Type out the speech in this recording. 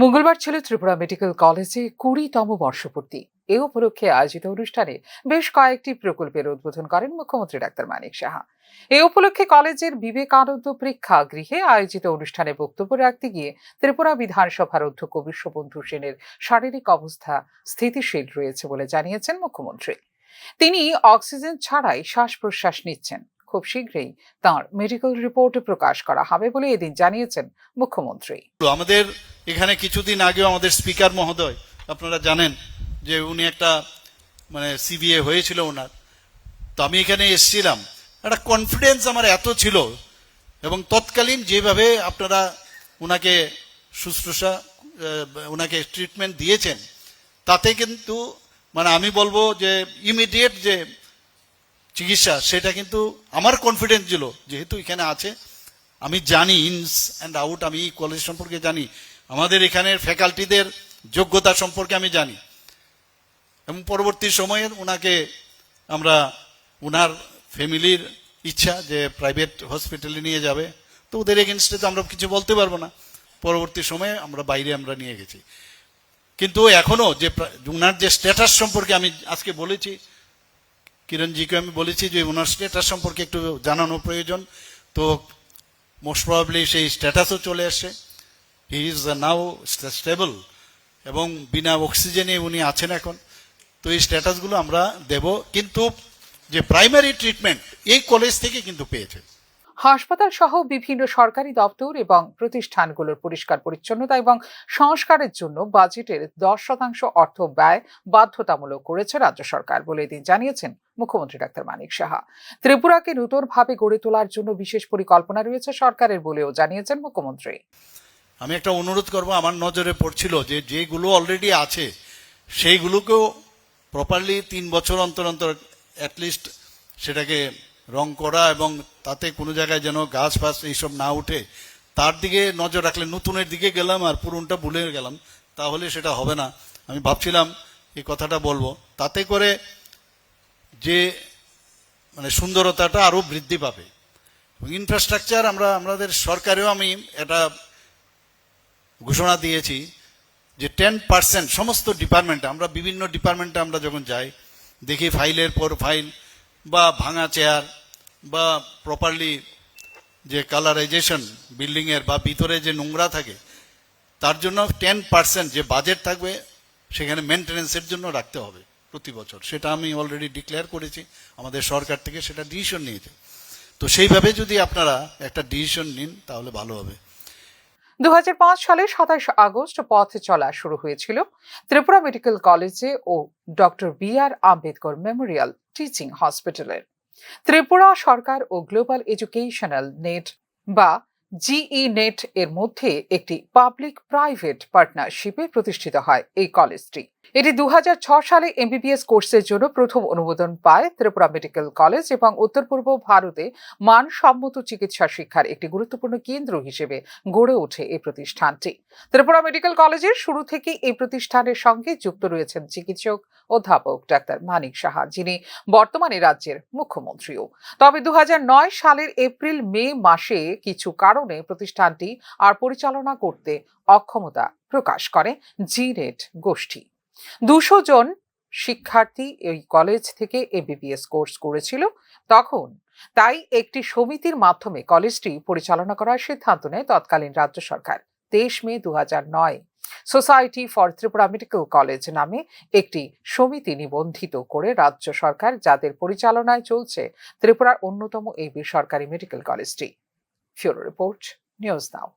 মঙ্গলবার ছিল ত্রিপুরা মেডিকেল কলেজে কুড়িতম বর্ষপূর্তি। এ উপলক্ষে আয়োজিত অনুষ্ঠানে বেশ কয়েকটি প্রকল্পের উদ্বোধন করেন মুখ্যমন্ত্রী ডাক্তার মানিক সাহা। এ উপলক্ষে কলেজের বিবেকানন্দ প্রেক্ষাগৃহে আয়োজিত অনুষ্ঠানে বক্তব্য রাখতে গিয়ে ত্রিপুরা বিধানসভার অধ্যক্ষ বিশ্ববন্ধু সেনের শারীরিক অবস্থা স্থিতিশীল রয়েছে বলে জানিয়েছেন মুখ্যমন্ত্রী। তিনি অক্সিজেন ছাড়াই শ্বাস প্রশ্বাস নিচ্ছেন। খুব শীঘ্রই তাঁর মেডিকেল রিপোর্ট প্রকাশ করা হবে বলে এদিন জানিয়েছেন মুখ্যমন্ত্রী। তো আমাদের এখানে কিছুদিন আগেও আমাদের স্পিকার মহোদয়, আপনারা জানেন যে উনি একটা মানে সিবিএ হয়েছিল ওনার। তো আমি এখানে এসেছিলাম। একটা কনফিডেন্স আমার এত ছিল এবং তৎকালীন যেভাবে আপনারা ওনাকে শুশ্রূষা ওনাকে ট্রিটমেন্ট দিয়েছেন, তাতে কিন্তু মানে আমি বলব যে ইমিডিয়েট যে চিকিৎসা, সেটা কিন্তু আমার কনফিডেন্স ছিল, যেহেতু এখানে আছে। আমি জানি ইনস অ্যান্ড আউট আমি কলেজ সম্পর্কে জানি। আমাদের এখানের ফ্যাকাল্টিদের যোগ্যতা সম্পর্কে আমি জানি। এবং পরবর্তী সময়ে ওনাকে আমরা ওনার ফ্যামিলির ইচ্ছা যে প্রাইভেট হসপিটালে নিয়ে যাবে। তো ওদের এগেনস্টে তো আমরা কিছু বলতে পারব না। পরবর্তী সময়ে আমরা বাইরে আমরা নিয়ে গেছি। কিন্তু এখনও যে ওনার যে স্ট্যাটাস সম্পর্কে আমি আজকে বলেছি কিরণজিকে আমি বলেছি যে ওনার স্ট্যাটাস সম্পর্কে একটু জানানো প্রয়োজন। তো মোস্ট প্রবাবলি সেই স্ট্যাটাসও চলে আসে। He is the now stable এবং বিনা অক্সিজেনে উনি আছেন এখন। তো এই স্ট্যাটাসগুলো আমরা দেব। কিন্তু যে প্রাইমারি ট্রিটমেন্ট এই কলেজ থেকে কিন্তু পেয়েছে। হাসপাতাল সহ বিভিন্ন সরকারি দপ্তর এবং প্রতিষ্ঠানগুলোর পরিষ্কার পরিচ্ছন্নতা এবং সংস্কারের জন্য বাজেটের দশ শতাংশ অর্থ ব্যয় বাধ্যতামূলক করেছে রাজ্য সরকার বলে এদিন জানিয়েছেন মুখ্যমন্ত্রী ডাক্তার মানিক সাহা। ত্রিপুরাকে নূতনভাবে গড়ে তোলার জন্য বিশেষ পরিকল্পনা রয়েছে সরকারের বলেও জানিয়েছেন মুখ্যমন্ত্রী। আমি একটা অনুরোধ করব, আমার নজরে পড়ছিল যে যেগুলো অলরেডি আছে, সেইগুলোকেও প্রপারলি তিন বছর অন্তর অন্তর অ্যাটলিস্ট সেটাকে রং করা এবং তাতে কোনো জায়গায় যেন গাছ ফাছ এইসব না উঠে, তার দিকে নজর রাখলে নতুনের দিকে গেলাম আর পুরনটা ভুলে গেলাম, তাহলে সেটা হবে না। আমি ভাবছিলাম এই কথাটা বলব। তাতে করে যে মানে সুন্দরতাটা আরও বৃদ্ধি পাবে। ইনফ্রাস্ট্রাকচার আমরা, আমাদের সরকারেও আমি এটা ঘোষণা দিয়েছি যে টেন পার্সেন্ট সমস্ত ডিপার্টমেন্টে আমরা বিভিন্ন ডিপার্টমেন্টে আমরা যখন যাই, দেখি ফাইলের পর ফাইল বা ভাঙা চেয়ার বা প্রপারলি যে কালারাইজেশন বিল্ডিংয়ের বা ভিতরে যে নোংরা থাকে, তার জন্য টেন পার্সেন্ট যে বাজেট থাকবে, সেখানে মেনটেন্যান্সের জন্য রাখতে হবে প্রতি বছর। সেটা আমি অলরেডি ডিক্লেয়ার করেছি, আমাদের সরকার থেকে সেটা ডিসিশন নিয়েছে। তো সেইভাবে যদি আপনারা একটা ডিসিশন নিন, তাহলে ভালো হবে। দু হাজার পাঁচ সালে সাতাশ আগস্ট পথ চলা শুরু হয়েছিল। ত্রিপুরা মেডিকেল কলেজে ও doctor B R Ambedkar memorial teaching হসপিটালের। ত্রিপুরা সরকার ও গ্লোবাল এডুকেশনাল নেট বা জিই নেট এর মধ্যে একটি পাবলিক প্রাইভেট পার্টনারশিপে প্রতিষ্ঠিত হয় এই কলেজটি এটি দু সালে এমবিবিএস কোর্সের জন্য প্রথম অনুমোদন পায় ত্রিপুরা মেডিকেল কলেজ এবং উত্তর পূর্ব ভারতে মানসম্মত চিকিৎসা শিক্ষার একটি গুরুত্বপূর্ণ কেন্দ্র হিসেবে গড়ে ওঠে এই প্রতিষ্ঠানটি। ত্রিপুরা মেডিকেল কলেজের শুরু থেকেই এই প্রতিষ্ঠানের সঙ্গে যুক্ত রয়েছেন চিকিৎসক অধ্যাপক ডাক্তার মানিক সাহা, যিনি বর্তমানে রাজ্যের মুখ্যমন্ত্রীও। তবে দু হাজার নয় সালের এপ্রিল, মে মাসে কিছু কারণে প্রতিষ্ঠানটি আর পরিচালনা করতে অক্ষমতা প্রকাশ করে জিনেট গোষ্ঠী। দুশো জন শিক্ষার্থী এই কলেজ থেকে এমবিবিএস কোর্স করেছিল। তখন তাই একটি সমিতির মাধ্যমে কলেজটি পরিচালনা করার সিদ্ধান্ত নেয় তৎকালীন রাজ্য সরকার। তেইশ মে দু নয় society for Tripura medical college নামে একটি সমিতি নিবন্ধিত করে রাজ্য সরকার যাদের পরিচালনায় চলছে ত্রিপুরার অন্যতম এই বেসরকারি মেডিকেল কলেজটি ফিউরো রিপোর্ট, নিউজ নাও।